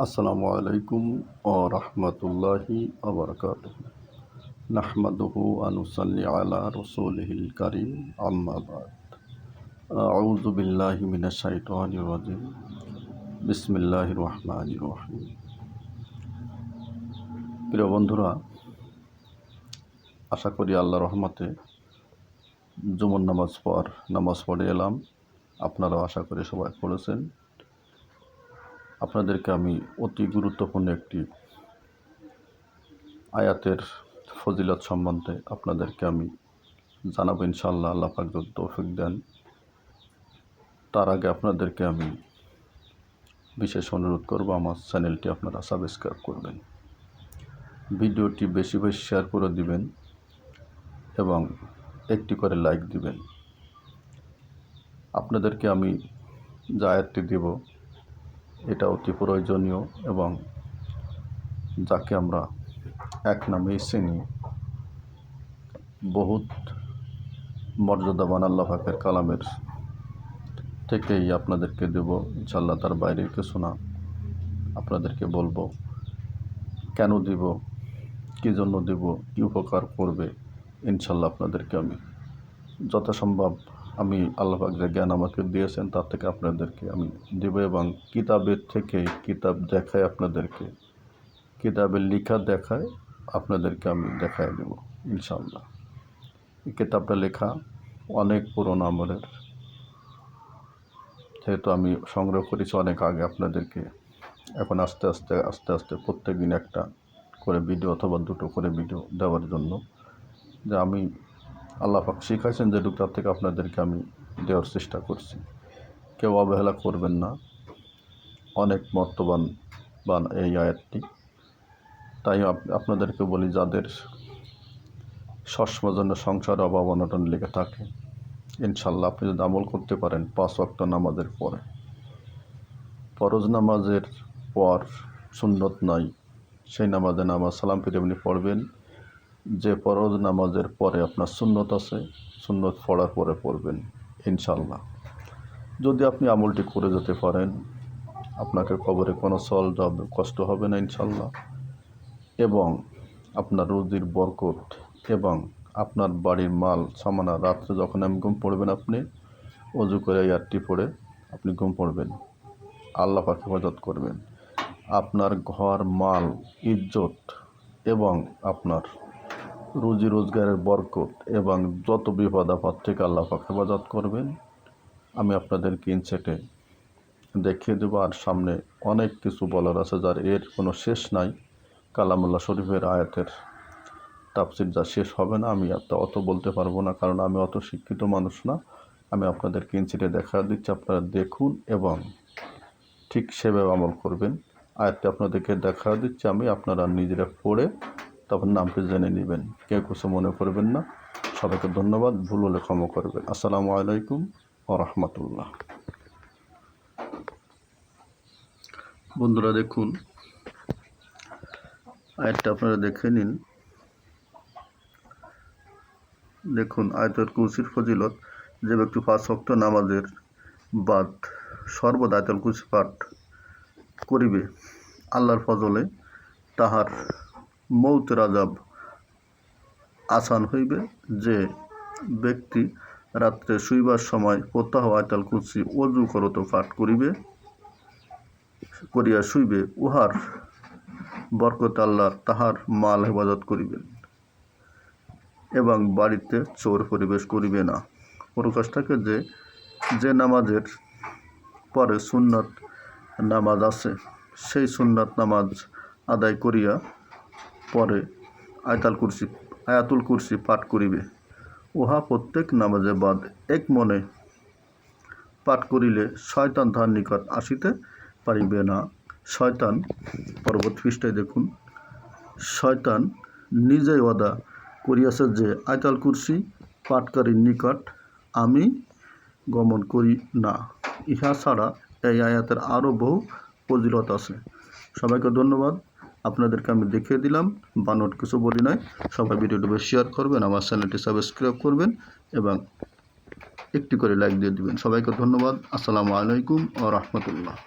আসসালামু আলাইকুম ও রহমতুল্লাহি আবরকাত নাহমাদুহু আনুসাল্লি আলা রসুলহিল করিম আম্মাবাদ আউযু বিল্লাহি মিনাশ রাজিম। বিসমিল্লাহির রহমানির রহিম। প্রিয় বন্ধুরা, আশা করি আল্লাহ রহমতে জুমন নামাজ পর নামাজ পড়ে এলাম। আপনারাও আশা করি সবাই পড়েছেন। আপনাদেরকে আমি অতি গুরুত্বপূর্ণ একটি আয়াতের ফজিলত সম্বন্ধে আপনাদেরকে আমি জানাব ইনশাল্লাহ আল্লাহ পাক তৌফিক দেন, তার আগে আপনাদেরকে আমি বিশেষ অনুরোধ করব, আমার চ্যানেলটি আপনারা সাবস্ক্রাইব করবেন। ভিডিওটি বেশি বেশি শেয়ার করে দিবেন এবং একটি করে লাইক দিবেন। আপনাদেরকে আমি যে আয়াতটি দেব এটা অতি প্রয়োজনীয় এবং যাকে আমরা এক নামেই চিনি। বহুত মর্যাদাবান আল্লাহ পাকের কালামের থেকেই আপনাদেরকে দেব। ইনশাল্লাহ তার বাইরের কিছু না। আপনাদেরকে বলব, কেন দিব, কী জন্য দেব, কী উপকার করবে ইনশাল্লাহ আপনাদেরকে আমি যথাসম্ভব আমি আল্লাহাক যে জ্ঞান আমাকে দিয়েছেন, তার থেকে আপনাদেরকে আমি দেব এবং কিতাবের থেকে কিতাব দেখায় আপনাদেরকে, কিতাবের লেখা দেখায় আপনাদেরকে আমি দেখায় দেব ইনশাল্লাহ এই কিতাবটা লেখা অনেক পুরনো আমলের, যেহেতু আমি সংগ্রহ করেছি অনেক আগে আপনাদেরকে। এখন আস্তে আস্তে আস্তে আস্তে প্রত্যেক দিন একটা করে ভিডিও অথবা দুটো করে ভিডিও দেওয়ার জন্য যে আমি আল্লাহ পাক শিখাইছেন যেটুকু তার থেকে আপনাদেরকে আমি দেওয়ার চেষ্টা করছি। কেউ অবহেলা করবেন না। অনেক মর্তবান বান এই আয়াতটি। তাই আপনাদেরকে বলি, যাদের সসমজন্য সংসার অভাব, অনটন লেগে থাকে, ইনশাল্লাহ আপনি যদি আমল করতে পারেন পাঁচ ওয়াক্ত নামাজের পরে। ফরজ নামাজের পর সুন্নত নাই, সেই নামাজে নামাজ সালাম ফিরে আপনি পড়বেন। যে ফরজ নামাজের পরে আপনার সুন্নত আছে, সুন্নত পড়ার পরে পড়বেন ইনশাল্লাহ যদি আপনি আমলটি করে যেতে পারেন, আপনাকে কবরে কোনো সল জব কষ্ট হবে না ইনশাল্লাহ এবং আপনার রুজির বরকত এবং আপনার বাড়ির মাল সামানা রাত্রে যখন আমি ঘুম পড়বেন আপনি, অজু করে ইয়ারটি পড়ে আপনি ঘুম পড়বেন। আল্লাহ পাক হেফাজত করবেন। আপনার ঘর, মাল, ইজ্জত এবং আপনার রুজি রোজগারের বরকত এবং যত বিপদ আপদ থেকে আল্লাপাক হেফাজত করবেন, আমি আপনাদেরকে ইনসেটে দেখিয়ে দেবো। আর সামনে অনেক কিছু বলার আছে যার এর কোনো শেষ নাই। কালামুল্লাহ শরীফের আয়াতের তাফসির যা শেষ হবে না, আমি অত বলতে পারব না, কারণ আমি অত শিক্ষিত মানুষ না। আমি আপনাদেরকে ইনসিটে দেখা দিচ্ছি, আপনারা দেখুন এবং ঠিক সেভাবে আমল করবেন। আয়াতটি আপনাদেরকে দেখা দিচ্ছি, আমি আপনারা নিজেরা পড়ে তখন নামটি জেনে নেবেন। কেউ কিছু মনে করবেন না। সবাইকে ধন্যবাদ। ভুল হলে ক্ষমা করবেন। আসসালামু আলাইকুম ও রহমতুল্লাহ। বন্ধুরা, দেখুন, আয়াতটা আপনারা দেখে নিন। দেখুন আয়তের কুসির ফজিলত, যে ব্যক্তি পাঁচ শক্ত নামাজের বাদ সর্বদা আয়তল কুসি পাঠ করিবে, আল্লাহর ফজলে তাহার মৌতের আজাব আসান হইবে যে ব্যক্তি রাত্রে শুইবার সময় প্রত্যাহ আয়তাল কুচি অজু করত, পাঠ করিবে, করিয়া শুইবে, উহার বরকত আল্লাহ তাহার মাল হেফাজত করিবেন এবং বাড়িতে চোর পরিবেশ করিবে না। প্রকাশ থাকে যে যে নামাজের পরে সুন্নত নামাজ আছে, সেই সুন্নত নামাজ আদায় করিয়া পরে আয়তাল কুরসি, আয়াতুল কুরসি পাঠ করিবে। উহা প্রত্যেক নামাজে বাদ, এক মনে পাঠ করিলে শয়তান তাহার নিকট আসিতে পারিবে না। শয়তান, পর্বত পৃষ্ঠায় দেখুন, শয়তান নিজেই ওয়াদা করিয়াছে যে, আয়তাল কুরসি পাঠকারীর নিকট আমি গমন করি না। ইহা ছাড়া এই আয়াতের আরও বহু ফজিলত আছে। সবাইকে ধন্যবাদ। আপনাদেরকে আমি দেখিয়ে দিলাম বানোট কিছু বলি নাই। সবাই ভিডিওটি শেয়ার করবেন, আমার চ্যানেলটি সাবস্ক্রাইব করবেন এবং একটি করে লাইক দিয়ে দিবেন। সবাইকে ধন্যবাদ। আসসালামু আলাইকুম ও রহমতুল্লাহ।